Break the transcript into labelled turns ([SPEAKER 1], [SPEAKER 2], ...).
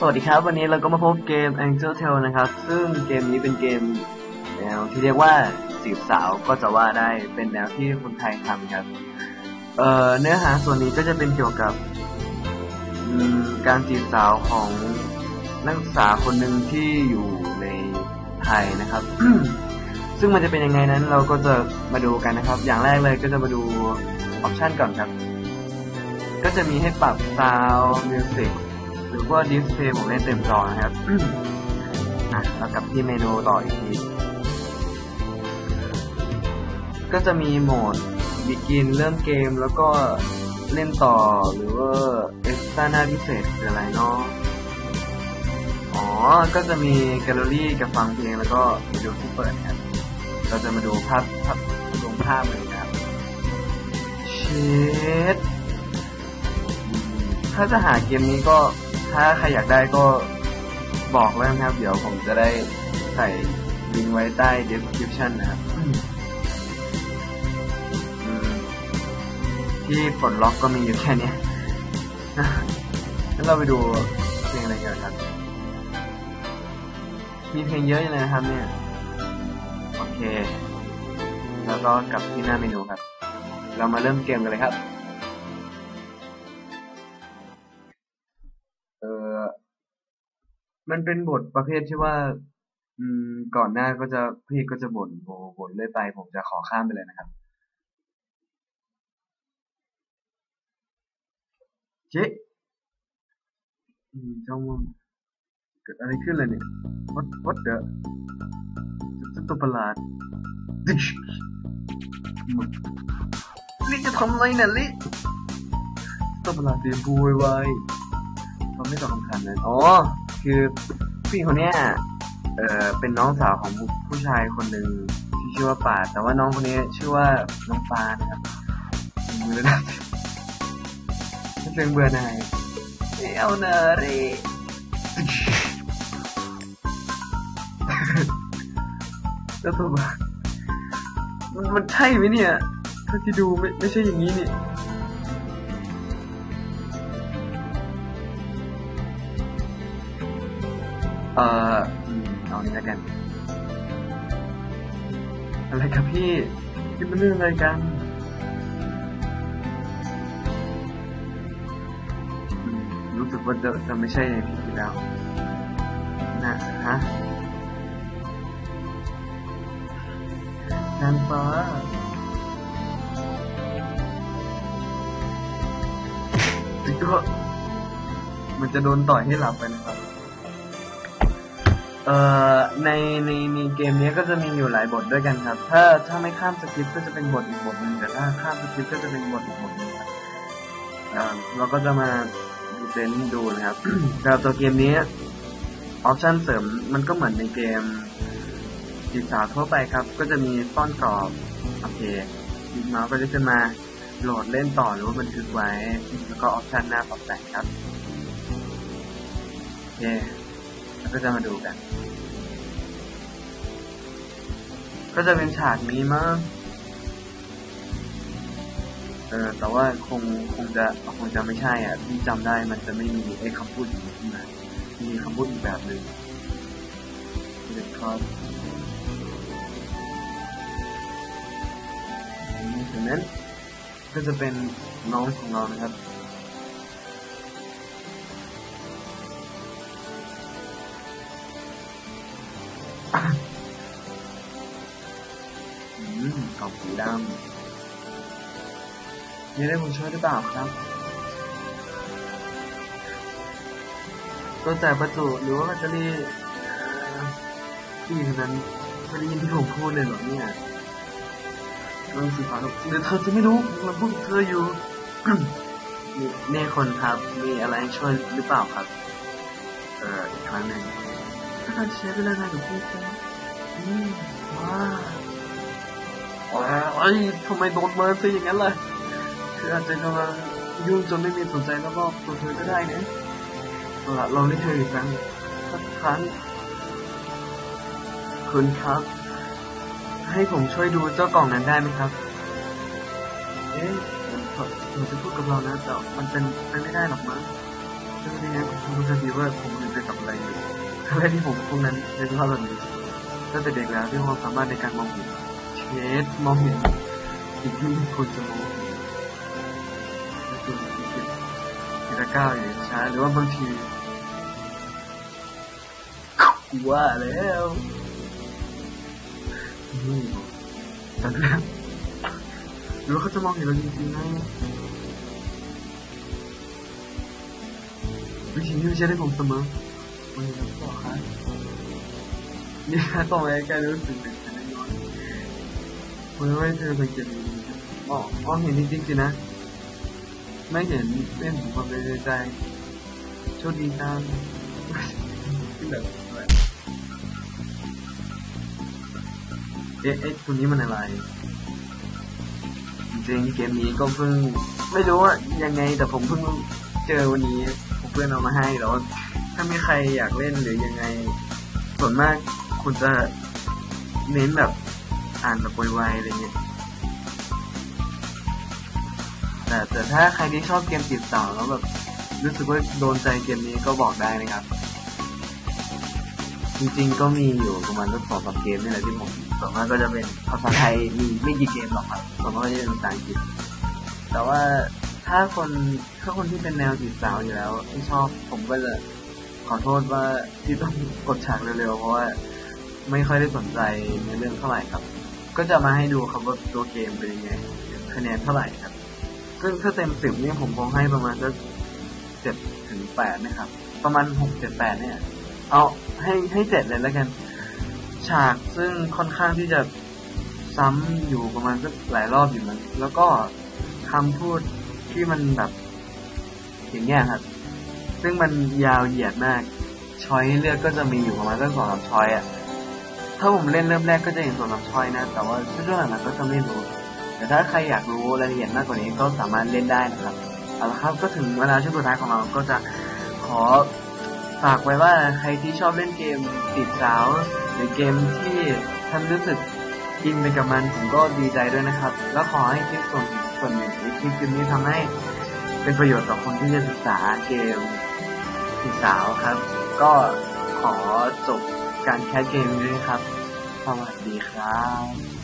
[SPEAKER 1] สวัสดีครับ วันนี้เราก็มาพบเกม Angel Tale นะครับ ซึ่งเกมนี้เป็นเกมแนวที่เรียกว่าจีบสาวก็จะว่าได้เป็นแนวที่คนไทยทำครับเอ่อเนื้อหาส่วนนี้ก็จะเป็นเกี่ยวกับการจีบสาวของนักศึกษาคนหนึ่งที่อยู่ในไทยนะครับ ซึ่งมันจะเป็นยังไงนั้นเราก็จะมาดูกันนะครับ อย่างแรกเลยก็จะมาดูออปชันก่อนครับ ก็จะมีให้ปรับ sound music หรือว่าดิสเพย์ผมได้เต็มจอนะครับอะแล้วกลับที่เมนูต่ออีกทีก็จะมีโหมด begin เริ่มเกมแล้วก็เล่นต่อหรือว่า extra หน้าพิเศษคืออะไรเนาะอ๋อ ก็จะมีแกลเลอรี่กับฟังเพลงแล้วก็วิดีโอที่เปิดครับเราจะมาดูภาพภาพลงภาพเลยนะครับเชดถ้าจะหาเกมนี้ก็ ถ้าใครอยากได้ก็บอกแล้วนะครับ เดี๋ยวผมจะได้ใส่ลิงก์ไว้ใต้ description นะครับที่ปลดล็อกก็มีอยู่แค่นี้ยงั้นเราไปดูเพลงอะไรกันครับ มีเพลงเยอะเลยนะครับเนี่ย โอเค แล้วก็กลับที่หน้าเมนูครับ เรามาเริ่มเกมกันเลยครับ มันเป็นบทประเภทที่ว่า อืม ก่อนหน้าก็จะพี่ก็จะบ่นบ่นบ่นเรื่อยไป ผมจะขอข้ามไปเลยนะครับเจ๊อืมจ้องว่าเกิดอะไรขึ้นเลยเนี่ย what what the จะตัวประหลาดลิจะทำอะไรเนี่ยลิตัวประหลาดเสียงพูไวๆเราไม่ตอบคำถามเลยอ๋อ คือผู้หญิงคนเนี้ยเอ่อเป็นน้องสาวของผู้ชายคนหนึ่งที่ชื่อว่าป่า แต่ว่าน้องคนนี้ชื่อว่าน้องฟ้านะครับมือนะไม่เป็นเบื่อหน่ายเอาเนอะเรเจ้าตัวบ้ามันมันใช่ไหมเนี่ยถ้าที่ดูไม่ไม่ใช่อย่างนี้นี่ เออเอานี้แล้วกัน อะไรครับพี่นี่มันเรื่องอะไรกันรู้สึกว่าจะจะไม่ใช่อย่างที่คิดแล้วนะฮะนางฟ้าแต่ก็มันจะโดนต่อยให้หลับไปนะครับ เอ่อในในในเกมนี้ก็จะมีอยู่หลายบทด้วยกันครับ ถ้าถ้าไม่ข้ามสคริปต์ก็จะเป็นบทอีกบทหนึ่งแต่ถ้าข้ามสคริปต์ก็จะเป็นบทอีกบทหนึ่งครับอ่าเราก็จะมาดูเซนดูนะครับสำหรับตัวเกมนี้ออปชั่นเสริมมันก็เหมือนในเกมศึกษาทั่วไปครับ ก็จะมีต้อนกรอบโอเคดิเมาส์ก็จะขึ้นมาโหลดเล่นต่อหรือว่าบันทึกไว้ แล้วก็ออปชันหน้าปรับแต่งครับโอเค ก็จะมาดูกัน ก็จะเป็นฉากนี้มั้งเออแต่ว่าคงคงจะคงจะไม่ใช่อะที่จำได้มันจะไม่มีไอ้คำพูดอย่างนี้ขึ้นมามีคำพูดอีกแบบหนึ่งเด็กครับจานั้นก็จะเป็นน้องของเรานะครับ กล่องสีดำมีอะไรผมช่วยหรือเปล่าครับตัวจ่ประจุหรือว่าแบตเตอรี่เอ่อพี่คนนั้นไม่ได้ยินที่ผมพูดเลยเหรอเนี่ยเรื่องสีฟ้าหรอกเดี๋ยวเธอจะไม่รู้มันพูดกับเธออยู่นี่คนครับ มีอะไรช่วยหรือเปล่าครับ เอ่ออีกครั้งหนึ่ง ถ้าการใช้เวลานานกับพี่ครับอืมว้าว้าวไอ้ยทำไมโดนเมิร์ซะอย่างนั้นล่ะคืออาจจะกำลังยุ่งจนไม่มีสนใจรอบๆตัวเธอก็ได้นะเอาละลองเล่เธออีกครั้งสักครั้งคุณครับ ให้ผมช่วยดูเจ้ากล่องนั้นได้ไหมครับ เอ๊ะผมจะพูดกับเรานะแต่มันเป็นไปไม่ได้หรอกมั้งเธช่ไหมครับคุณรู้ดีว่าผมอยู่ไปกับอะไรอยู่ อะไรที่ผมพวกนั้นในสภาพแบบนี้ตั้งแต่เด็กแล้วที่ความสามารถในการมองเห็นเชดมองเห็นสิ่งที่ควรจะมองเห็นควรจะคิดทีละก้าวอย่างช้าหรือว่าบางทีกูว่าแล้วนี่แต่เรื่องหรือว่าเขาจะมองเห็นเราจริงๆนะวิธีนี้ใช่ได้ผมเสมอ วันนี้เราบอกครันี่ถ้าต่อไปแกรู้สึกเป็นฉันน้อยเมื่อไม่เธอสังเกตดีๆอ๋ออ๋อเห็นจริงๆสินะ ไม่เห็นเล่นผมความในใจโชคดีจังที่แบบเอ๊ะเอ๊ะตัวนี้มันอะไร จริงเกมนี้ก็เพิ่ง ไม่รู้ว่ายังไงแต่ผมเพิ่งเจอวันนี้ ผมเพื่อนเอามาให้แล้ว ถ้ามีใครอยากเล่นหรือยังไง ส่วนมากคุณจะเน้นแบบอ่านแบบไวๆอะไรเงี้ยแต่แต่ถ้าใครที่ชอบเกมจีบสาวแล้วแบบรู้สึกว่าโดนใจเกมนี้ก็บอกได้นะครับ จริงๆก็มีอยู่ประมาณสักสองสามเกมนี่แหละที่ผมส่วนมากก็จะเป็นภาษาไทยมีไม่กี่เกมหรอกครับส่วนมากก็จะเป็นภาษาอังกฤษแต่ว่าถ้าคนถ้าคนที่เป็นแนวจีบสาวอยู่แล้ว ที่ชอบผมก็จะ ขอโทษว่าที่ต้องกดฉากเร็วๆเพราะว่าไม่ค่อยได้สนใจในเรื่องเท่าไหร่ครับ ก็จะมาให้ดูครับว่าตัวเกมเป็นยังไงคะแนนเท่าไหร่ครับ ซึ่งถ้าเต็มสิบเนี่ยผมคงให้ประมาณสักเจ็ดถึงแปดนะครับ ประมาณหกเจ็ดแปดเนี่ย เอาให้ให้เจ็ดเลยแล้วกัน ฉากซึ่งค่อนข้างที่จะซ้ำอยู่ประมาณสักหลายรอบอยู่มันแล้วก็คำพูดที่มันแบบอย่างเงี้ยครับ ซึ่งมันยาวเหยียดมากช้อยให้เลือกก็จะมีอยู่ประมาณสักสองสามช้อยอะถ้าผมเล่นเริ่มแรกก็จะเห็นสองสามช้อยนะ แต่ว่าช่วงหลังๆก็จะไม่รู้แต่ถ้าใครอยากรู้รายละเอียดมากกว่านี้ก็สามารถเล่นได้นะครับเอาละครับก็ถึงเวลาช่วงสุดท้ายของเราก็จะขอฝากไว้ว่าใครที่ชอบเล่นเกมติดสาว หรือเกมที่ท่านรู้สึกอินไปกับมันผมก็ดีใจด้วยนะครับ แล้วขอให้คลิปส่วนส่วนหนึ่งในคลิปนี้ทำให้เป็นประโยชน์ต่อคนที่จะศึกษาเกม พี่สาวครับ ก็ขอจบการแคสเกมนี้ครับ สวัสดีครับ